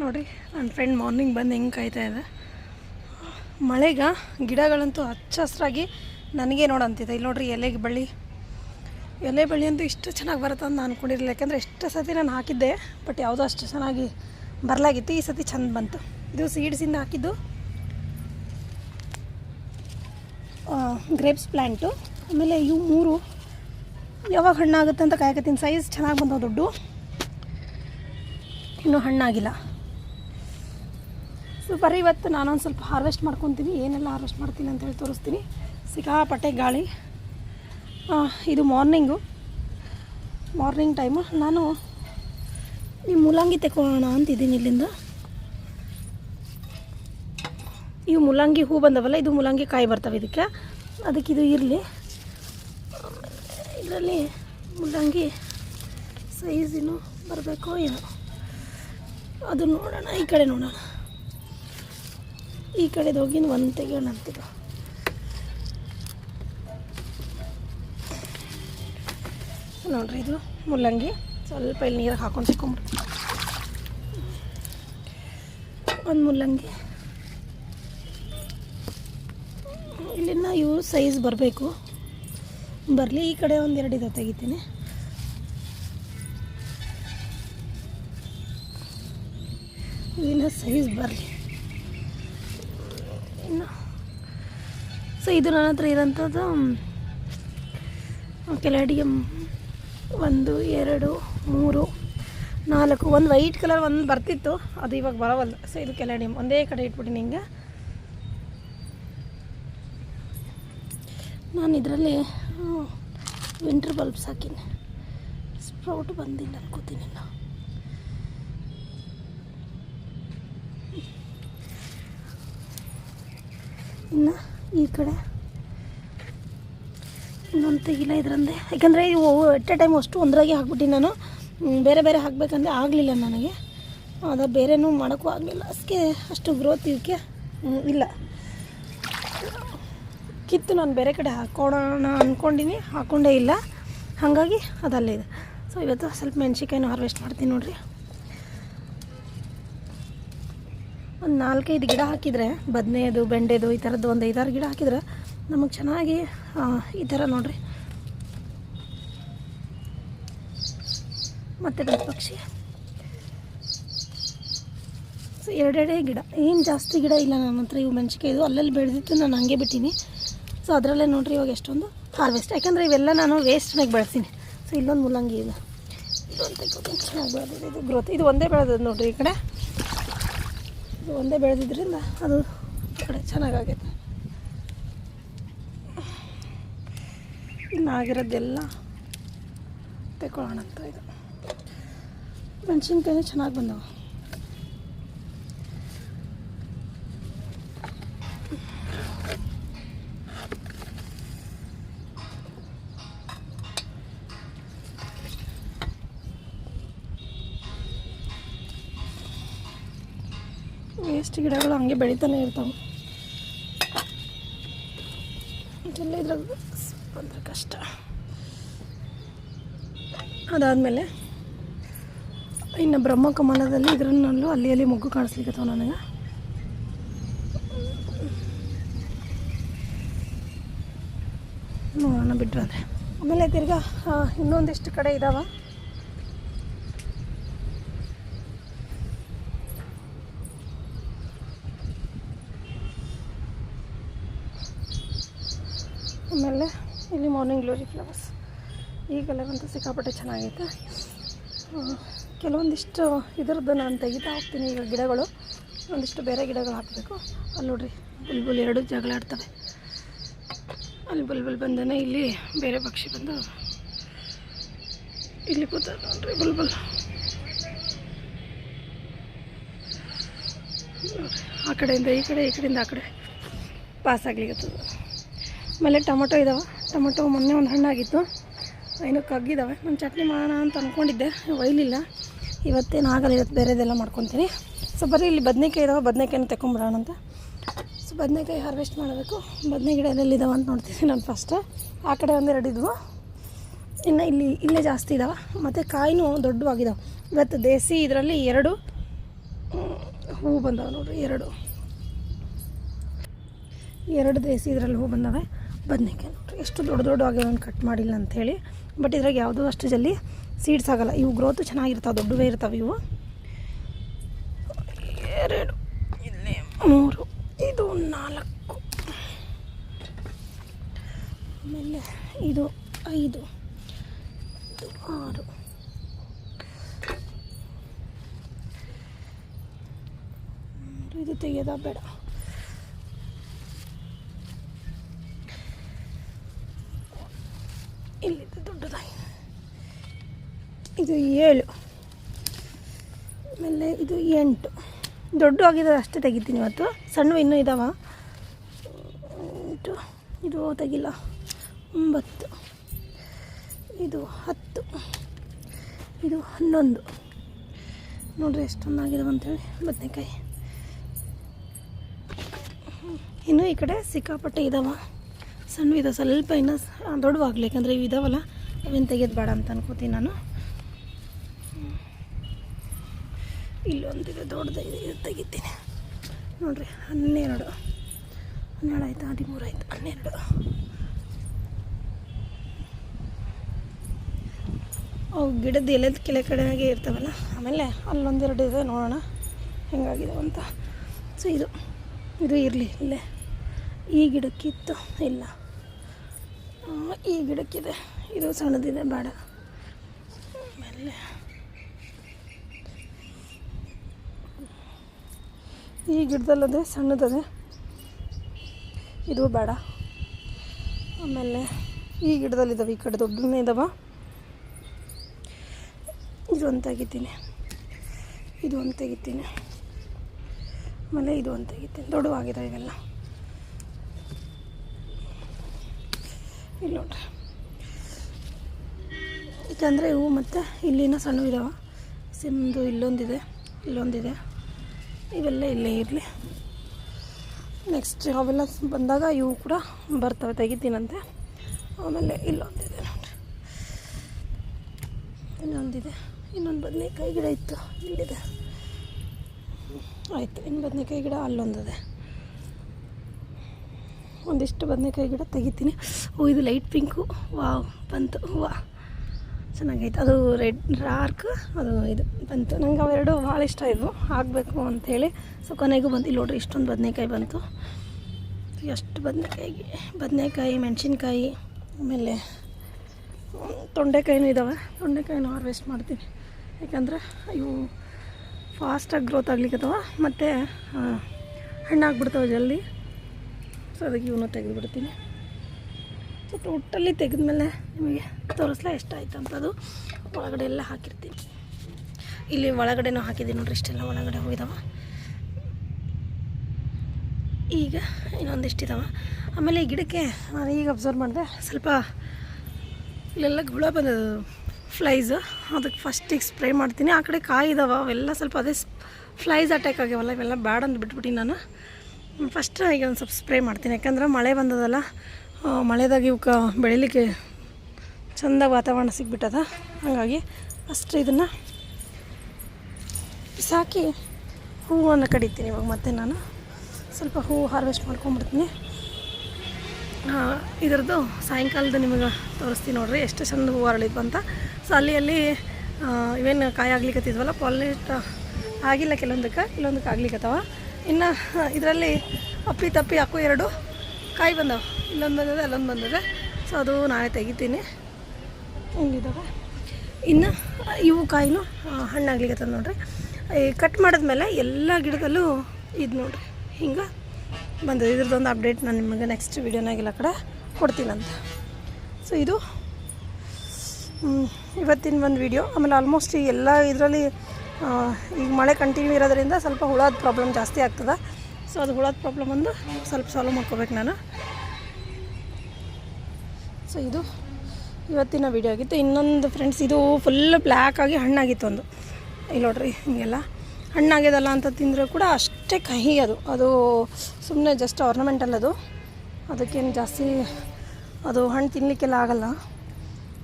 ನೋಡಿರಿ ನನ್ನ friend morning ಬಂದು ಹೆಂಗೆ ಕಾಯ್ತಾ ಇದೆ. ಮಳೆಗ ಗಿಡಗಳಂತೂ ಹಚ್ಚ ಹಸಿರಾಗಿ ನನಗೆ ನೋಡಂತಿದೆ ಇಲ್ಲಿ ನೋಡ್ರಿ ಎಲೆಗೆ ಬಳ್ಳಿ. ಎಲೆ ಬಳ್ಳಿ ಅಂತೂ ಇಷ್ಟು ಚೆನ್ನಾಗಿ ಬರುತ್ತೆ ಅಂತ ನಾನು ಅನ್ಕೊಂಡಿರಲಿಲ್ಲ. ಯಾಕಂದರೆ ಎಷ್ಟು ಸತಿ ನಾನು ಹಾಕಿದ್ದೆ, ಬಟ್ ಯಾವುದೋ ಅಷ್ಟು ಚೆನ್ನಾಗಿ ಬರಲಾಗಿತ್ತು. ಈ ಸತಿ ಚಂದ ಬಂತು. ಇದು ಸೀಡ್ಸಿಂದ ಹಾಕಿದ್ದು. ಗ್ರೇಪ್ಸ್ ಪ್ಲ್ಯಾಂಟು ಆಮೇಲೆ ಇವು ಮೂರು ಯಾವಾಗ ಹಣ್ಣಾಗುತ್ತೆ ಅಂತ ಕಾಯಕತ್ತೀನಿ. ಸೈಜ್ ಚೆನ್ನಾಗಿ ಬಂದವು ದೊಡ್ಡ. ಇನ್ನೂ ಹಣ್ಣಾಗಿಲ್ಲ. ಸೊ ಬರೀ ಇವತ್ತು ನಾನೊಂದು ಸ್ವಲ್ಪ ಹಾರ್ವೆಸ್ಟ್ ಮಾಡ್ಕೊತೀನಿ. ಏನೆಲ್ಲ ಹಾರ್ವೆಸ್ಟ್ ಮಾಡ್ತೀನಿ ಅಂತೇಳಿ ತೋರಿಸ್ತೀನಿ. ಸಿಕ್ಕಾಪಟ್ಟೆ ಗಾಳಿ. ಇದು ಮಾರ್ನಿಂಗು ಮಾರ್ನಿಂಗ್ ಟೈಮು ನಾನು ಈ ಮೂಲಂಗಿ ತೆಕ್ಕೋಣ ಅಂತಿದ್ದೀನಿ ಇಲ್ಲಿಂದ. ಇವು ಮೂಲಂಗಿ ಹೂ ಬಂದವಲ್ಲ, ಇದು ಮೂಲಂಗಿ ಕಾಯಿ ಬರ್ತವೆ ಇದಕ್ಕೆ. ಅದಕ್ಕೆ ಇದು ಇರಲಿ. ಇದರಲ್ಲಿ ಮುಲ್ಲಂಗಿ ಸೈಜಿನ ಬರಬೇಕು ಏನೋ. ಅದು ನೋಡೋಣ, ಈ ಕಡೆ ನೋಡೋಣ. ಈ ಕಡೆದು ಹೋಗಿ ಒಂದು ತೆಗಿಯೋಣ ಅಂತಿದ್ದು ನೋಡ್ರಿ ಇದು ಮುಲ್ಲಂಗಿ ಸ್ವಲ್ಪ ಇಲ್ಲಿ ನೀರಿಗೆ ಹಾಕೊಂಡು ಸಿಕ್ಕೊಂಬಿಡ್ರಿ ಒಂದು ಮುಲ್ಲಂಗಿ ಇಲ್ಲಿನ ಇವು ಸೈಜ್ ಬರಬೇಕು. ಬರಲಿ, ಈ ಕಡೆ ಒಂದೆರಡು ಇದು, ತೆಗಿತೀನಿ. ಇನ್ನು ಸೈಜ್ ಬರಲಿ. ಇನ್ನು. ಸೊ ಇದು ನನ್ನ ಹತ್ರ ಇರೋಂಥದ್ದು ಕೆಳಡಿಗೆ ಒಂದು, ಎರಡು, ಮೂರು, ನಾಲ್ಕು, ಒಂದು ವೈಟ್ ಕಲರ್ ಒಂದು ಬರ್ತಿತ್ತು, ಅದು ಇವಾಗ ಬರೋವಲ್ಲ ಸೊ ಇದು ಕೆಳಡಿಯಮ್ ಒಂದೇ ಕಡೆ ಇಟ್ಬಿಟ್ಟಿನಿ ಹಿಂಗೆ. ನಾನು ಇದರಲ್ಲಿ ವಿಂಟರ್ ಬಲ್ಬ್ಸ್ ಹಾಕಿನಿ ಸ್ಪ್ರೌಟ್ ಬಂದಿಲ್ಲ ಅನ್ಕೋತೀನಿ ನಾನು ಇನ್ನು ಈ ಕಡೆ ಇನ್ನೊಂದು ತೆಗಿಲ್ಲ ಇದರಂದೆ. ಯಾಕಂದರೆ ಇವು ಎಟ್ ಎ ಟೈಮ್ ಅಷ್ಟು ಒಂದರಾಗೆ ಹಾಕ್ಬಿಟ್ಟು ನಾನು. ಬೇರೆ ಬೇರೆ ಹಾಕ್ಬೇಕಂದ್ರೆ ಆಗಲಿಲ್ಲ ನನಗೆ. ಅದು ಬೇರೆನೂ ಮಾಡೋಕ್ಕೂ ಆಗಲಿಲ್ಲ. ಅದಕ್ಕೆ ಅಷ್ಟು ಗ್ರೋತ್ ಇದಕ್ಕೆ ಇಲ್ಲ. ಕಿತ್ತು ನಾನು ಬೇರೆ ಕಡೆ ಹಾಕೋಣ ಅಂದ್ಕೊಂಡಿನಿ ಹಾಕೊಂಡೇ ಇಲ್ಲ. ಹಾಗಾಗಿ ಅದಲ್ಲೇ ಇದೆ. ಸೊ ಇವತ್ತು ಸ್ವಲ್ಪ ಮೆಣಸಿಕಾಯಿನೂ ಹಾರ್ವೆಸ್ಟ್ ಮಾಡ್ತೀನಿ ನೋಡಿರಿ. ಒಂದು ನಾಲ್ಕೈದು ಗಿಡ ಹಾಕಿದರೆ, ಬದನೆದು, ಬೆಂಡೆದು, ಈ ಥರದ್ದು ಒಂದು ಐದಾರು ಗಿಡ ಹಾಕಿದ್ರೆ ನಮಗೆ ಚೆನ್ನಾಗಿ ಈ ಥರ ನೋಡಿರಿ. ಮತ್ತೆ ಪಕ್ಷಿ ಸೊ ಎರಡೆರಡೇ ಗಿಡ. ಏನು ಜಾಸ್ತಿ ಗಿಡ ಇಲ್ಲ ನನ್ನ ಹತ್ರ, ಇವು ಮೆಣಸಿಕಾಯ್ದು ಅಲ್ಲಲ್ಲಿ ಬೆಳೆದಿತ್ತು ನಾನು ಹಂಗೆ ಬಿಟ್ಟೀನಿ. ಸೊ ಅದರಲ್ಲೇ ನೋಡಿರಿ ಇವಾಗ ಎಷ್ಟೊಂದು ಹಾರ್ವೆಸ್ಟ್ ಯಾಕಂದರೆ ಇವೆಲ್ಲ ನಾನು ವೇಸ್ಟ್ನಾಗ ಬೆಳೆಸ್ತೀನಿ ಸೊ ಇಲ್ಲೊಂದು ಮುಲ್ಲಂಗಿ ಇಲ್ಲ ಇದು ಗ್ರೋತ್ ಇದು ಒಂದೇ ಬೆಳೆದದ್ದು ನೋಡಿರಿ ಈ ಕಡೆ. ಇದು ಒಂದೇ ಬೆಳೆದಿದ್ರಿಂದ ಅದು ಕಡೆ ಚೆನ್ನಾಗಾಗೈತೆ. ಇನ್ನಾಗಿರೋದೆಲ್ಲ ತೆಗೊಳ್ಳೋಣ ಅಂತ ಇದು. ಮೆಣಸಿನ್ಕಾಯಿ ಚೆನ್ನಾಗಿ ಬಂದವು. ವೇಸ್ಟ್ ಗಿಡಗಳು ಹಂಗೆ ಬೆಳೀತಾನೆ ಇರ್ತಾವೆ. ಇದೆಲ್ಲ ಇದ್ರಾಗ ಕಷ್ಟ. ಅದಾದಮೇಲೆ ಇನ್ನು ಬ್ರಹ್ಮ ಬ್ರಹ್ಮಕಮಲದಲ್ಲಿ ಇದ್ರನ್ನಲ್ಲೂ ಅಲ್ಲಿ ಅಲ್ಲಿ ಮೊಗ್ಗು ಕಾಣಿಸ್ಲಿಕ್ಕತ್ತವ ನನಗೆ. ನೋಡೋಣ ಅದೇ. ಆಮೇಲೆ ತಿರ್ಗಾ ಇನ್ನೊಂದಿಷ್ಟು ಕಡೆ ಇದಾವೆ. ಆಮೇಲೆ ಇಲ್ಲಿ ಮಾರ್ನಿಂಗ್ ಗ್ಲೋರಿ ಫ್ಲವರ್ಸ್ ಈ ಅಂತೂ ಸಿಕ್ಕಾಪಟ್ಟೆ ಚೆನ್ನಾಗೈತೆ. ಕೆಲವೊಂದಿಷ್ಟು ಇದರದ್ದು ನಾನು ತೆಗಿತಾ ಹೋಗ್ತೀನಿ ಈಗ ಗಿಡಗಳು. ಒಂದಿಷ್ಟು ಬೇರೆ ಗಿಡಗಳು ಹಾಕಬೇಕು. ಅಲ್ಲಿ ನೋಡ್ರಿ, ಬುಲ್ಬುಲ್ ಎರಡು ಜಗಳ ಆಡ್ತವೆ ಅಲ್ಲಿ ಬುಲ್ಬುಲ್ ಬಂದನೆ ಇಲ್ಲಿ ಬೇರೆ ಪಕ್ಷಿ ಬಂದು ಇಲ್ಲಿ ಕೂತ ನೋಡ್ರಿ ಬುಲ್ಬುಲ್. ಆ ಕಡೆಯಿಂದ ಈ ಕಡೆ, ಈ ಕಡೆಯಿಂದ ಆ ಕಡೆ. ಪಾಸ್ ಆಗ್ಲಿಕ್ಕತ್ತದ ಆಮೇಲೆ ಟೊಮೊಟೊ ಇದಾವೆ. ಟೊಮೊಟೊ ಮೊನ್ನೆ ಒಂದು ಹಣ್ಣಾಗಿತ್ತು. ಇನ್ನು ಕಗ್ಗಿದ್ದಾವೆ ನಾನು ಚಟ್ನಿ ಮಾಡೋಣ ಅಂತ ಅಂದ್ಕೊಂಡಿದ್ದೆ ಒಯ್ಲಿಲ್ಲ ಇವತ್ತೇನು ಆಗಲ್ಲ, ಇವತ್ತು ಬೇರೆದೆಲ್ಲ ಮಾಡ್ಕೊತೀನಿ. ಸೊ ಬರೀ ಇಲ್ಲಿ ಬದನೆಕಾಯಿ ಇದಾವೆ. ಬದನೆಕಾಯಿನ ತಗೊಂಬಿಡೋಣ ಅಂತ. ಸೊ ಬದನೆಕಾಯಿ ಹಾರ್ವೆಸ್ಟ್ ಮಾಡಬೇಕು. ಬದನೆ ಗಿಡ ಎಲ್ಲೆಲ್ಲಿದ್ದಾವೆ ಅಂತ ನೋಡ್ತೀನಿ ನಾನು ಫಸ್ಟ್ ಆ ಕಡೆ ಒಂದೆರಡು ಇದ್ವು. ಇನ್ನು ಇಲ್ಲಿ, ಇಲ್ಲೇ ಜಾಸ್ತಿ ಇದಾವೆ. ಮತ್ತು ಕಾಯಿನೂ ದೊಡ್ಡವಾಗಿದ್ದಾವೆ ಇವತ್ತು ದೇಸಿ ಇದರಲ್ಲಿ ಎರಡು ಹೂವು ಬಂದಾವೆ ನೋಡ್ರಿ, ಎರಡು. ಎರಡು ದೇಸಿ ಇದರಲ್ಲಿ ಹೂ ಬಂದವೆ. ಬದನೆಕಾಯಿ ನೋಡ್ರಿ, ಎಷ್ಟು ದೊಡ್ಡ ದೊಡ್ಡ ಆಗ್ಯಾವ ಕಟ್ ಮಾಡಿಲ್ಲ ಅಂಥೇಳಿ. ಬಟ್ ಇದ್ರಾಗ ಯಾವುದೂ ಅಷ್ಟು ಜಲ್ದಿ ಸೀಡ್ಸ್ ಆಗಲ್ಲ. ಇವು ಗ್ರೋತು ಚೆನ್ನಾಗಿರ್ತಾವೆ, ದೊಡ್ಡವೇ ಇರ್ತಾವೆ ಇವು. ಎರಡು, ಇಲ್ಲಿ ಮೂರು, ಇದು ನಾಲ್ಕು. ಆಮೇಲೆ ಇದು ಐದು, ಇದು ಆರು. ಇದು ತೆಗೆಯೋದ ಬೇಡ ಇಲ್ಲಿದೆ ದೊಡ್ಡದಾಗಿ ಇದು ಏಳು. ಆಮೇಲೆ ಇದು ಎಂಟು. ದೊಡ್ಡ ಆಗಿದೆ ಅಷ್ಟೇ ತೆಗಿತೀನಿ ಇವತ್ತು. ಸಣ್ಣ ಇನ್ನೂ ಇದಾವ. ಎಂಟು ಇದು ತೆಗಿಲ್ಲ. ಒಂಬತ್ತು. ಇದು ಹತ್ತು. ಇದು ಹನ್ನೊಂದು. ನೋಡ್ರಿ ಎಷ್ಟೊಂದಾಗಿದಾವೆ ಅಂತೇಳಿ ಬದನೆಕಾಯಿ. ಇನ್ನು ಈ ಕಡೆ ಸಿಕ್ಕಾಪಟ್ಟೆ ಇದಾವ. ಸಣ್ಣ ಇದಾವೆ ಸ್ವಲ್ಪ ಇನ್ನೂ ದೊಡ್ಡವಾಗಲಿ ಯಾಕಂದರೆ ಇವು ಇದಾವಲ್ಲ, ಅವೇನು ತೆಗೆಯೋದು ಬೇಡ ಅಂತ ಅನ್ಕೋತೀನಿ ನಾನು. ಇಲ್ಲೊಂದಿದೆ ಇದು ತೆಗಿತೀನಿ ನೋಡ್ರಿ, ಹನ್ನೆರಡು. ಹನ್ನೆರಡು ಆಯ್ತು? ಹದಿಮೂರು ಆಯ್ತು, ಹನ್ನೆರಡು. ಅವು ಗಿಡದ ಎಲೆದ ಕೆಳ ಕಡೆಯಾಗೆ ಇರ್ತಾವಲ್ಲ, ಆಮೇಲೆ ಅಲ್ಲೊಂದೆರಡು ಇದೆ, ನೋಡೋಣ ಹೆಂಗಾಗಿದೆ ಅಂತ. ಸೊ ಇದು ಇದು ಇರಲಿ, ಇಲ್ಲೇ. ಈ ಗಿಡಕ್ಕಿತ್ತು, ಇಲ್ಲ. ಈ ಗಿಡಕ್ಕಿದೆ. ಇದು ಸಣ್ಣದಿದೆ, ಬೇಡ. ಆಮೇಲೆ ಈ ಗಿಡದಲ್ಲದೆ ಸಣ್ಣದದೆ. ಇದು ಬೇಡ. ಆಮೇಲೆ ಈ ಗಿಡದಲ್ಲಿದ್ದಾವೆ ಈ ಕಡೆ ದೊಡ್ಡನೇ ಇದ್ದಾವೆ ಇದು ಒಂದು ತೆಗಿತೀನಿ ಇದು ಒಂದು ತೆಗಿತೀನಿ ಆಮೇಲೆ ಇದು ಒಂದು ತೆಗಿತೀನಿ ದೊಡ್ಡವಾಗಿದೆ ಇವೆಲ್ಲ. ಇಲ್ಲಿ ನೋಡ್ರಿ. ಯಾಕಂದರೆ ಇವು ಮತ್ತು ಇಲ್ಲಿನ ಸಣ್ಣ ಇದಾವೆ. ಸಿಮ್ದು ಇಲ್ಲೊಂದಿದೆ ಇಲ್ಲೊಂದಿದೆ. ಇವೆಲ್ಲ ಇಲ್ಲೇ ಇರಲಿ. ನೆಕ್ಸ್ಟ್ ಅವೆಲ್ಲ ಬಂದಾಗ ಇವು ಕೂಡ ಬರ್ತವೆ, ತೆಗಿತೀನಂತೆ. ಆಮೇಲೆ ಇಲ್ಲೊಂದಿದೆ ನೋಡ್ರಿ. ಇನ್ನೊಂದಿದೆ ಇನ್ನೊಂದು ಬದನೇಕಾಯಿ ಗಿಡ ಇತ್ತು, ಇಲ್ಲಿದೆ. ಆಯಿತು, ಇನ್ನು ಬದನೇಕಾಯಿ ಗಿಡ ಅಲ್ಲೊಂದಿದೆ. ಒಂದಿಷ್ಟು ಬದನೇಕಾಯಿ ಗಿಡ ತೆಗಿತೀನಿ. ಓ, ಇದು ಲೈಟ್ ಪಿಂಕು. ವಾವ್, ಬಂತು. ಹೂವು ಚೆನ್ನಾಗೈತೆ. ಅದು ರೆಡ್, ಡಾರ್ಕ್, ಅದು ಇದು ಬಂತು. ನಂಗೆ ಅವೆರಡು ಭಾಳ ಇಷ್ಟ ಇದ್ವು. ಆಗಬೇಕು ಅಂಥೇಳಿ. ಸೊ, ಕೊನೆಗೂ ಬಂತು. ಇಲ್ಲಿ ನೋಡ್ರಿ, ಇಷ್ಟೊಂದು ಬದನೆಕಾಯಿ ಬಂತು. ಎಷ್ಟು ಬದನೆಕಾಯಿ ಬದನೆಕಾಯಿ, ಮೆಣಸಿನ್ಕಾಯಿ, ಆಮೇಲೆ ತೊಂಡೆಕಾಯಿನೂ ಇದ್ದಾವೆ ತೊಂಡೆಕಾಯಿನೂ ಹಾರ್ವೆಸ್ಟ್ ಮಾಡ್ತೀನಿ. ಯಾಕಂದ್ರೆ ಇವು ಫಾಸ್ಟಾಗಿ ಗ್ರೋತ್ ಆಗ್ಲಿಕ್ಕತ್ತವ ಮತ್ತು ಹಣ್ಣಾಗ್ಬಿಡ್ತಾವೆ ಜಲ್ದಿ. ಸೊ, ಅದಕ್ಕೆ ಇವನು ತೆಗೆದುಬಿಡ್ತೀನಿ. ಸೊ ಟೋಟಲಿ ತೆಗೆದ್ಮೇಲೆ ನಿಮಗೆ ತೋರಿಸ್ಲಾ ಎಷ್ಟಾಯ್ತು ಅಂತದು ಒಳಗಡೆ ಎಲ್ಲ ಹಾಕಿರ್ತೀನಿ. ಇಲ್ಲಿ ಒಳಗಡೆನೂ ಹಾಕಿದ್ದೀನಿ ನೋಡ್ರಿ, ಇಷ್ಟೆಲ್ಲ ಒಳಗಡೆ ಹೋಗಿದಾವ. ಈಗ ಇನ್ನೊಂದಿಷ್ಟಿದಾವೆ. ಆಮೇಲೆ ಈ ಗಿಡಕ್ಕೆ ನಾನು ಈಗ ಅಬ್ಸರ್ವ್ ಮಾಡಿದೆ, ಸ್ವಲ್ಪ ಇಲ್ಲೆಲ್ಲ ಗುಳ ಬಂದದ ಫ್ಲೈಸ್ ಅದಕ್ಕೆ ಫಸ್ಟಿಗೆ ಸ್ಪ್ರೇ ಮಾಡ್ತೀನಿ. ಆ ಕಡೆ ಕಾಯಿ ಅವೆಲ್ಲ ಸ್ವಲ್ಪ ಅದೇ ಫ್ಲೈಸ್ ಅಟ್ಯಾಕ್ ಆಗ್ಯಾವಲ್ಲ, ಇವೆಲ್ಲ ಬ್ಯಾಡ ಅಂತ ಬಿಟ್ಬಿಟ್ಟು ನಾನು ಫಸ್ಟ್ ಈಗ ಒಂದು ಸ್ವಲ್ಪ ಸ್ಪ್ರೇ ಮಾಡ್ತೀನಿ. ಯಾಕಂದ್ರೆ ಮಳೆ ಬಂದದಲ್ಲ ಮಳೆದಾಗ ಇವಕ್ಕೆ ಬೆಳಿಲಿಕ್ಕೆ ಚಂದ ವಾತಾವರಣ ಸಿಕ್ಬಿಟ್ಟದ ಹಾಗಾಗಿ ಅಷ್ಟು ಇದನ್ನು ಬಿಸಾಕಿ ಹೂವನ್ನು ಕಡಿತೀನಿ ಇವಾಗ ಮತ್ತೆ ನಾನು. ಸ್ವಲ್ಪ ಹೂವು ಹಾರ್ವೆಸ್ಟ್ ಮಾಡ್ಕೊಂಡ್ಬಿಡ್ತೀನಿ ಇದರದ್ದು ಸಾಯಂಕಾಲದ ನಿಮಗೆ ತೋರಿಸ್ತೀನಿ ನೋಡ್ರಿ, ಎಷ್ಟು ಚಂದ ಹೂವು ಅರಳಿದ್ವು ಅಂತ. ಸೊ ಅಲ್ಲಿ ಅಲ್ಲಿ ಇವೇನು ಕಾಯಿ ಆಗ್ಲಿಕ್ಕತ್ತಿದ್ವಲ್ಲ ಪಾಲಿನೇಟ್ ಆಗಿಲ್ಲ ಕೆಲವೊಂದಕ್ಕೆ ಕೆಲವೊಂದಕ್ಕೆ ಆಗ್ಲಿಕ್ಕತ್ತವ ಇನ್ನು ಇದರಲ್ಲಿ ಅಪ್ಪಿ ತಪ್ಪಿ ಹಾಕು ಎರಡು ಕಾಯಿ ಬಂದವು. ಇಲ್ಲೊಂದು ಬಂದಿದೆ, ಅಲ್ಲೊಂದು ಬಂದಿದೆ. ಸೊ ಅದು ನಾಳೆ ತೆಗಿತೀನಿ. ಹಿಂಗಿದಾವೆ? ಇನ್ನು, ಇವು ಕಾಯಿನೂ ಹಣ್ಣಾಗ್ಲಿಕ್ಕೆ ನೋಡ್ರಿ. ಈ ಕಟ್ ಮಾಡಿದ್ಮೇಲೆ ಎಲ್ಲ ಗಿಡದಲ್ಲೂ ಇದು ನೋಡ್ರಿ. ಹಿಂಗೆ ಬಂದದ. ಇದ್ರದ್ದೊಂದು ಅಪ್ಡೇಟ್ ನಾನು ನಿಮಗೆ ನೆಕ್ಸ್ಟ್ ವೀಡಿಯೋನಾಗೆಲ್ಲ ಕಡೆ ಕೊಡ್ತೀನಂತ. ಸೊ ಇದು ಇವತ್ತಿನ ಒಂದು ವೀಡಿಯೋ ಆಮೇಲೆ ಆಲ್ಮೋಸ್ಟ್ ಈ ಎಲ್ಲ ಇದರಲ್ಲಿ ಈಗ ಮಳೆ ಕಂಟಿನ್ಯೂ ಇರೋದ್ರಿಂದ ಸ್ವಲ್ಪ ಹುಳದ ಪ್ರಾಬ್ಲಮ್ ಜಾಸ್ತಿ ಆಗ್ತದೆ. ಸೊ ಅದು ಹುಳದ ಪ್ರಾಬ್ಲಮ್ ಒಂದು ಸ್ವಲ್ಪ ಸಾಲ್ವ್ ಮಾಡ್ಕೋಬೇಕು ನಾನು. ಸೊ ಇದು ಇವತ್ತಿನ ವಿಡಿಯೋ ಆಗಿತ್ತು. ಇನ್ನೊಂದು ಫ್ರೆಂಡ್ಸ್ ಇದು ಫುಲ್ ಬ್ಲ್ಯಾಕ್ ಆಗಿ ಹಣ್ಣಾಗಿತ್ತು ಒಂದು. ಇಲ್ಲಿ ನೋಡ್ರಿ, ಹಿಂಗೆಲ್ಲ ಹಣ್ಣಾಗ್ಯದಲ್ಲ ಅಂತ ತಿಂದರೆ ಕೂಡ ಅಷ್ಟೇ ಕಹಿ ಅದು. ಅದು ಸುಮ್ಮನೆ ಜಸ್ಟ್ ಆರ್ನಮೆಂಟಲ್ ಅದು. ಅದಕ್ಕೇನು ಜಾಸ್ತಿ ಅದು ಹಣ್ಣು ತಿನ್ನಲಿಕ್ಕೆಲ್ಲ ಆಗಲ್ಲ.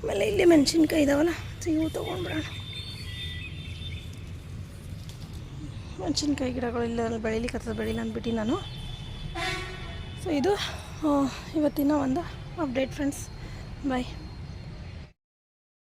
ಆಮೇಲೆ ಇಲ್ಲಿ ಮೆಣಸಿನ್ಕಾಯಿ ಇದಾವಲ್ಲ, ಸೊ ಇವು ತೊಗೊಂಡ್ಬಿಡೋಣ. ಮೆಣಸಿನ್ಕಾಯಿ ಗಿಡಗಳು ಇಲ್ಲ ಬೆಳಿಲಿಕ್ಕೆ ಬೆಳಿಲ್ಲ ಅಂದ್ಬಿಟ್ಟು ನಾನು. ಸೊ ಇದು ಇವತ್ತಿನ ಒಂದು ಅಪ್ಡೇಟ್ ಫ್ರೆಂಡ್ಸ್ ಬಾಯ್